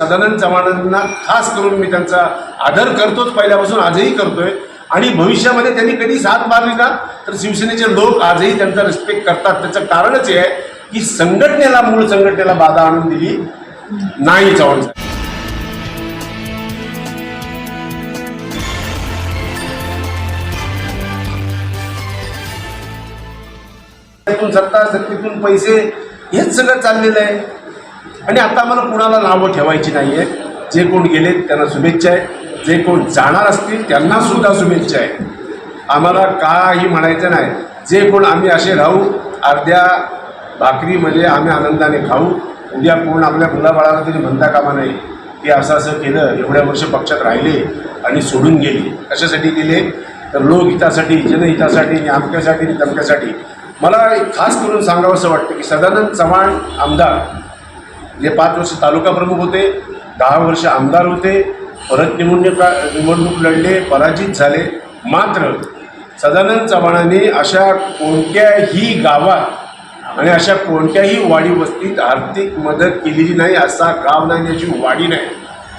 सदानंद चव्हाणांना खास करून मी त्यांचा आदर करतोच. पहिल्यापासून आजही करतोय. आणि भविष्यामध्ये त्यांनी कधी साथ मारली ना तर शिवसेनेचे लोक आजही त्यांचा रिस्पेक्ट करतात. त्याचं कारणच हे आहे की संघटनेला मूळ संघटनेला बाधा आणून दिली नाही चव्हाण साहेब. सत्ता सत्तेतून पैसे हेच सगळं चाललेलं आहे. आणि आता आम्हाला कुणाला नावं ठेवायची नाही आहे जे कोण गेलेत त्यांना शुभेच्छा आहे. जे कोण जाणार असतील त्यांना सुद्धा शुभेच्छा आहे. आम्हाला काही म्हणायचं नाही. जे कोण आम्ही असे राहू अर्ध्या भाकरीमध्ये आम्ही आनंदाने खाऊ उद्या कोण आपल्या मुलाबाळाला तरी म्हणता कामा नाही की असं असं केलं एवढ्या वर्ष पक्षात राहिले आणि सोडून गेले. कशासाठी गेले? तर लोकहितासाठी जनहितासाठी आणि आमक्यासाठी आणि तमक्यासाठी मला एक खास करून सांगावं असं वाटतं की सदानंद चव्हाण आमदार जे पाच वर्ष तालुका प्रमुख होते दहा वर्ष आमदार होते परत निवडणूक निवडणूक लढले पराजित झाले. मात्र सदानंद चव्हाणांनी अशा कोणत्याही गावात आणि अशा कोणत्याही वाडी वस्तीत आर्थिक मदत केलेली नाही असा गाव नाही त्याची वाडी नाही.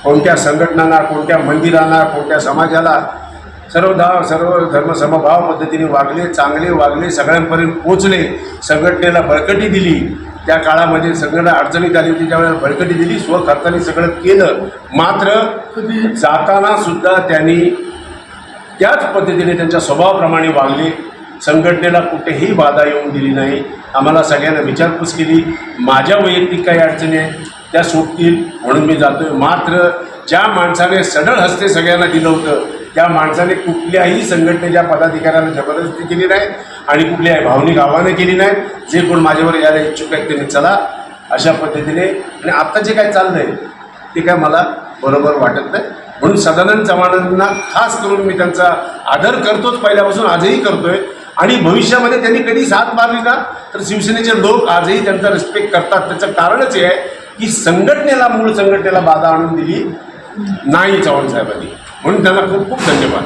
कोणत्या संघटनांना कोणत्या मंदिरांना कोणत्या समाजाला सर्व धाव सर्व धर्मसमभाव पद्धतीने वागले चांगले वागले सगळ्यांपर्यंत पोचले संघटनेला बळकटी दिली. त्या काळामध्ये संघटना अडचणीत आली होती त्यावेळेला बळकटी दिली स्वखर्चाने सगळं केलं. मात्र जाताना सुद्धा त्यांनी त्याच पद्धतीने त्यांच्या स्वभावाप्रमाणे वागले. संघटनेला कुठेही बाधा येऊन दिली नाही. आम्हाला सगळ्यांना विचारपूस केली माझ्या वैयक्तिक काही अडचणी आहेत त्या सुटतील म्हणून मी जातोय. मात्र ज्या माणसाने सडळ हस्ते सगळ्यांना दिलं होतं त्या माणसाने कुठल्याही संघटनेच्या पदाधिकाऱ्याला जबरदस्ती केली नाही आणि कुठल्याही भावनिक आव्हानं केली नाही जे कोण माझ्यावर यायला इच्छुक आहेत त्यांनी चला अशा पद्धतीने. आणि आत्ता जे काय चाललं आहे ते काय मला बरोबर वाटत नाही. म्हणून सदानंद चव्हाणांना खास करून मी त्यांचा आदर करतोच पहिल्यापासून आजही करतोय. आणि भविष्यामध्ये त्यांनी कधी साथ मारली ना तर शिवसेनेचे लोक आजही त्यांचा रिस्पेक्ट करतात. त्याचं कारणच हे आहे की संघटनेला मूळ संघटनेला बाधा आणून दिली नाही चव्हाण साहेबांनी. म्हणून त्यांना खूप खूप धन्यवाद.